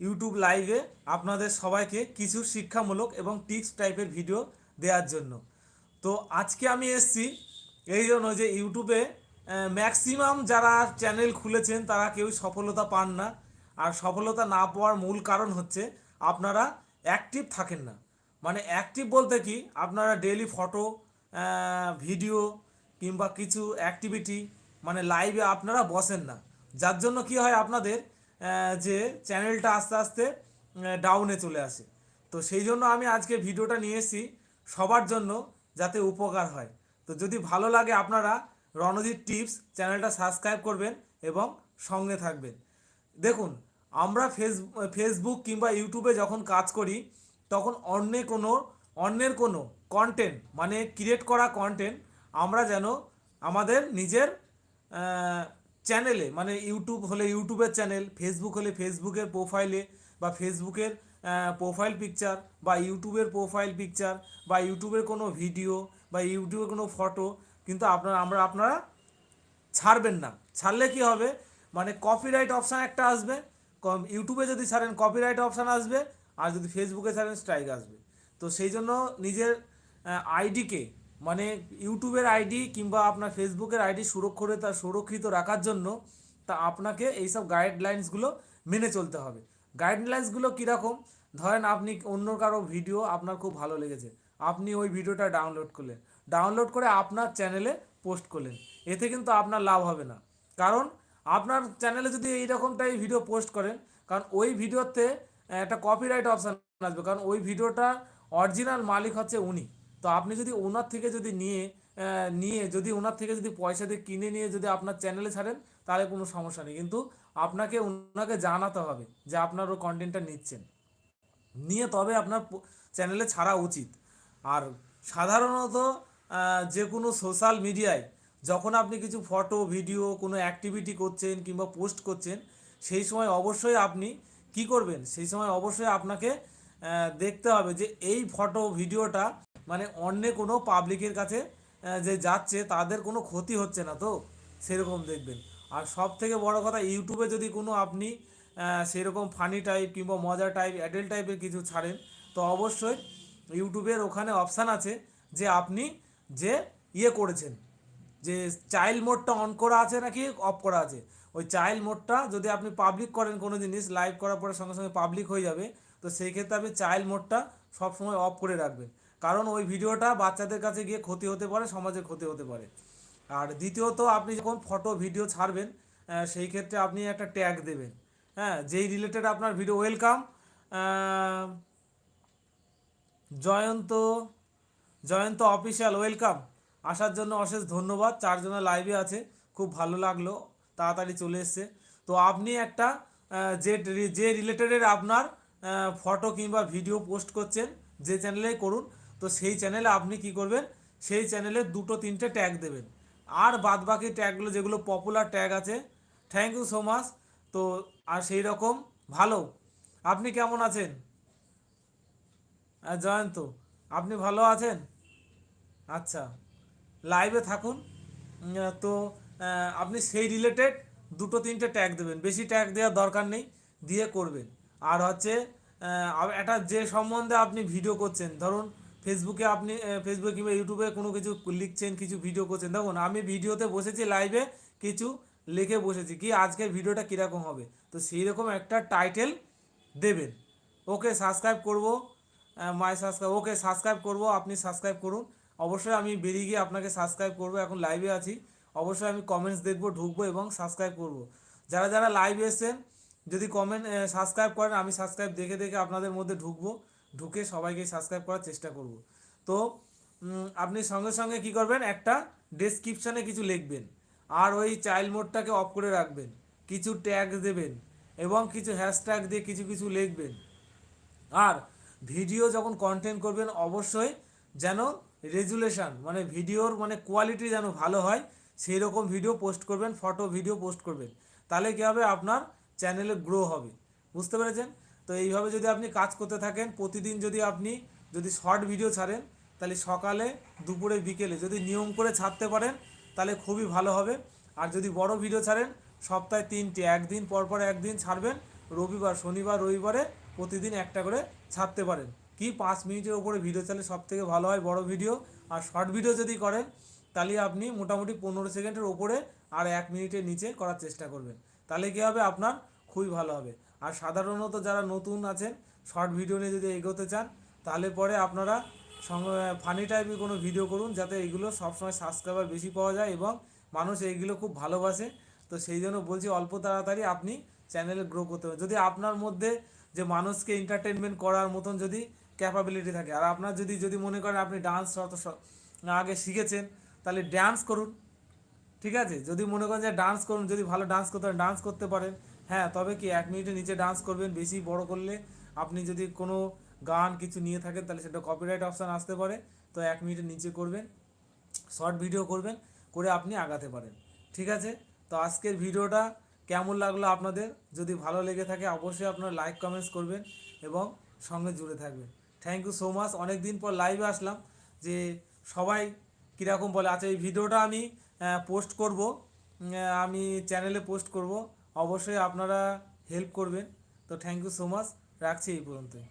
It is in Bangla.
ইউটিউব লাইভে আপনাদের সবাইকে কিছু শিক্ষামূলক এবং টিপস টাইপের ভিডিও দেওয়ার জন্য। তো আজকে আমি এসেছি এই জন্য যে ইউটিউবে ম্যাক্সিমাম যারা চ্যানেল খুলেছেন তারা কেউ সফলতা পান না। আর সফলতা না পাওয়ার মূল কারণ হচ্ছে আপনারা অ্যাক্টিভ থাকেন না। মানে অ্যাক্টিভ বলতে কি? আপনারা ডেলি ফটো ভিডিও কিংবা কিছু অ্যাক্টিভিটি মানে লাইভে আপনারা বসেন না। যার জন্য কি হয় আপনাদের যে চ্যানেলটা আস্তে আস্তে ডাউনে চলে আসে। তো সেই জন্য আমি আজকে ভিডিওটা নিয়ে এসেছি সবার জন্য যাতে উপকার হয়। তো যদি ভালো লাগে আপনারা রণজিৎ টিপস চ্যানেলটা সাবস্ক্রাইব করবেন এবং সঙ্গে থাকবেন। দেখুন, আমরা ফেস ফেসবুক কিংবা ইউটিউবে যখন কাজ করি, তখন অন্য কোনো, অন্যের কোনো কন্টেন্ট মানে ক্রিয়েট করা কন্টেন্ট আমরা যেন আমাদের নিজের চ্যানেলে মানে ইউটিউব হলে ইউটিউবের চ্যানেল ফেসবুক হলে ফেসবুকের প্রোফাইলে বা ফেসবুকের প্রোফাইল পিকচার বা ইউটিউবের প্রোফাইল পিকচার বা ইউটিউবের কোনো ভিডিও বা ইউটিউবের কোনো ফটো কিন্তু আপনারা, আমরা, আপনারা ছাড়বেন না। ছাড়লে কি হবে? মানে কপিরাইট অপশান একটা আসবে ইউটিউবে যদি ছাড়েন কপিরাইট অপশান আসবে, আর যদি ফেসবুকে ছাড়েন স্ট্রাইক আসবে। তো সেই জন্য নিজের আইডিকে মানে ইউটিউবের আইডি কিংবা আপনার ফেসবুকের আইডি সুরক্ষিত সুরক্ষিত রাখার জন্য তা আপনাকে এইসব গাইডলাইন্সগুলো মেনে চলতে হবে। গাইডলাইন্সগুলো কীরকম? ধরেন আপনি অন্য কারও ভিডিও আপনার খুব ভালো লেগেছে। আপনি ওই ভিডিওটা ডাউনলোড করলেন। ডাউনলোড করে আপনার চ্যানেলে পোস্ট করলেন। এতে কিন্তু আপনার লাভ হবে না। কারণ আপনার চ্যানেলে যদি এইরকমটাই ভিডিও পোস্ট করেন, কারণ ওই ভিডিওতে একটা কপিরাইট অপশান আসবে। কারণ ওই ভিডিওটা অরিজিনাল মালিক হচ্ছে উনি। তো আপনি যদি ওনার থেকে যদি নিয়ে নিয়ে, যদি ওনার থেকে যদি পয়সা দিয়ে কিনে নিয়ে যদি আপনার চ্যানেলে ছাড়েন, তাহলে কোনো সমস্যা নেই। কিন্তু আপনাকে, ওনাকে জানাতে হবে যে আপনার ও কন্টেন্টটা নিচ্ছেন। নিয়ে তবে আপনার চ্যানেলে ছাড়া উচিত। আর সাধারণত যে কোনো সোশ্যাল মিডিয়ায় যখন আপনি কিছু ফটো ভিডিও কোনো অ্যাক্টিভিটি করছেন কিংবা পোস্ট করছেন, সেই সময় অবশ্যই আপনি কি করবেন? সেই সময় অবশ্যই আপনাকে দেখতে হবে যে এই ফটো ভিডিওটা মানে অন্য কোনো পাবলিকের কাছে যে যাচ্ছে, তাদের কোনো ক্ষতি হচ্ছে না তো? সেরকম দেখবেন। আর সব থেকে বড় কথা ইউটিউবে যদি কোনো আপনি সেরকম ফানি টাইপ কিংবা মজা টাইপ অ্যাডেল টাইপের কিছু ছাড়েন, তো অবশ্যই ইউটিউবের ওখানে অপশান আছে যে আপনি যে ইয়ে করেছেন, যে চাইল্ড মোডটা অন করা আছে নাকি অফ করা আছে? ওই চাইল্ড মোডটা যদি আপনি পাবলিক করেন কোনো জিনিস লাইভ করার পরে সঙ্গে সঙ্গে পাবলিক হয়ে যাবে, তো সেই ক্ষেত্রে আপনি চাইল্ড মোডটা সবসময় অফ করে রাখবেন। কারণ ওই ভিডিওটা বাচ্চাদের কাছে গিয়ে ক্ষতি হতে পারে সমাজের ক্ষতি হতে পারে। আর দ্বিতীয়ত, আপনি যখন ফটো ভিডিও ছাড়বেন সেই ক্ষেত্রে আপনি একটা ট্যাগ দেবেন। হ্যাঁ যেই রিলেটেড আপনার video welcome Jayanta Jayanta official welcome আসার জন্য অশেষ ধন্যবাদ, চারজনের লাইভে আছে, খুব ভালো লাগল, তাড়াতাড়ি চলে এসছে। তো আপনি একটা যে যে রিলেটেডের আপনার ফটো কিংবা ভিডিও পোস্ট করছেন, যে চ্যানেলেই করুন তো সেই চ্যানেলে আপনি কি করবেন? সেই চ্যানেলে দুটো তিনটে ট্যাগ দেবেন। আর বাদ বাকি ট্যাগগুলো যেগুলো পপুলার ট্যাগ আছে থ্যাংক ইউ সো মাচ তো, আর সেই রকম ভালো। আপনি কেমন আছেন? হ্যাঁ জয়ন্ত, আপনি ভালো আছেন? আচ্ছা লাইভে থাকুন। তো আপনি সেই রিলেটেড দুটো তিনটে ট্যাগ দেবেন। বেশি ট্যাগ দেওয়ার দরকার নেই, দিয়ে করবেন। আর হচ্ছে একটা যে সম্বন্ধে আপনি ভিডিও করছেন, ধরুন ফেসবুকে আপনি ফেসবুক কিংবা ইউটিউবে কোনো কিছু লিখছেন, কিছু ভিডিও করছেন। দেখুন, আমি ভিডিওতে বসেছি লাইভে কিছু লিখে বসেছি কি আজকের ভিডিওটা কীরকম হবে। তো সেই রকম একটা টাইটেল দেবেন। ওকে সাবস্ক্রাইব করব মাই সাবস্ক্রাইব ওকে সাবস্ক্রাইব করব, আপনি সাবস্ক্রাইব করুন। অবশ্যই আমি বেরিয়ে গিয়ে আপনাকে সাবস্ক্রাইব করব, এখন লাইভে আছি। অবশ্যই আমি কমেন্টস দেখব, ঢুকবো এবং সাবস্ক্রাইব করব। যারা যারা লাইভে এসেছেন, যদি কমেন্ট সাবস্ক্রাইব করেন, আমি সাবস্ক্রাইব দেখে দেখে আপনাদের মধ্যে ঢুকবো। ঢুকে সবাইকে সাবস্ক্রাইব করার চেষ্টা করব। তো আপনি সঙ্গে সঙ্গে কি করবেন, একটা ডেসক্রিপশানে কিছু লিখবেন আর ওই চাইল্ড মোডটাকে অফ করে রাখবেন। কিছু ট্যাগ দেবেন এবং কিছু হ্যাশট্যাগ দিয়ে কিছু কিছু লিখবেন। আর ভিডিও যখন কন্টেন্ট করবেন, অবশ্যই যেন রেজুলেশন মানে ভিডিওর মানে কোয়ালিটি যেন ভালো হয় সেই রকম ভিডিও পোস্ট করবেন ফটো ভিডিও পোস্ট করবেন। তাহলে কী হবে? আপনার চ্যানেলে গ্রো হবে। বুঝতে পেরেছেন? তো এইভাবে যদি আপনি কাজ করতে থাকেন, প্রতিদিন যদি আপনি যদি শর্ট ভিডিও ছাড়েন, তাহলে সকালে, দুপুরে, বিকেলে যদি নিয়ম করে ছাড়তে পারেন, তাহলে খুবই ভালো হবে। আর যদি বড় ভিডিও ছাড়েন, সপ্তাহে তিনটে, একদিন পর পর একদিন ছাড়বেন, রবিবার, শনিবার, রবিবারে প্রতিদিন একটা করে ছাড়তে পারেন। কি পাঁচ মিনিটের ওপরে ভিডিও চালে সব থেকে ভালো হয় বড় ভিডিও? আর শর্ট ভিডিও যদি করেন, তাহলে আপনি মোটামুটি পনেরো সেকেন্ডের ওপরে আর এক মিনিটের নিচে করার চেষ্টা করবেন। তাহলে কী হবে? আপনার খুবই ভালো হবে। আর সাধারণত যারা নতুন আছেন, শর্ট ভিডিও নিয়ে যদি এগোতে চান, তাহলে পরে আপনারা ফানি টাইপের কোনো ভিডিও করুন, যাতে এগুলো সবসময় সাবস্ক্রাইবার বেশি পাওয়া যায় এবং মানুষ এইগুলো খুব ভালোবাসে। তো সেই জন্য বলছি, অল্প তাড়াতাড়ি আপনি চ্যানেলে গ্রো করতে হবে যদি আপনার মধ্যে যে মানুষকে এন্টারটেনমেন্ট করার মতন যদি ক্যাপাবিলিটি থাকে, আর আপনার যদি যদি মনে করেন আপনি ডান্স আগে শিখেছেন, তাহলে ডান্স করুন। ঠিক আছে? যদি মনে করেন যে ডান্স করুন, যদি ভালো ডান্স করতে পারেন ডান্স করতে পারেন হ্যাঁ তবে কি এক মিনিটের নিচে ডান্স করবেন, বেশি বড় করলে আপনি যদি কোনো গান কিছু নিয়ে থাকেন, তাহলে সেটা কপিরাইট অপশান আসতে পারে। তো এক মিনিটের নিচে করবেন শর্ট ভিডিও করবেন, করে আপনি আগাতে পারেন। ঠিক আছে? তো আজকের ভিডিওটা কেমন লাগল আপনাদের? যদি ভালো লেগে থাকে, অবশ্যই আপনারা লাইক কমেন্টস করবেন এবং সঙ্গে জুড়ে থাকবেন। থ্যাংক ইউ সো মাচ অনেক দিন পর লাইভে আসলাম যে সবাই কীরকম বলে আচ্ছা এই ভিডিওটা আমি পোস্ট করব আমি চ্যানেলে পোস্ট করব। অবশ্যই আপনারা হেল্প করবেন। তো থ্যাংক ইউ সো মাচ রাখছি এই পর্যন্তই।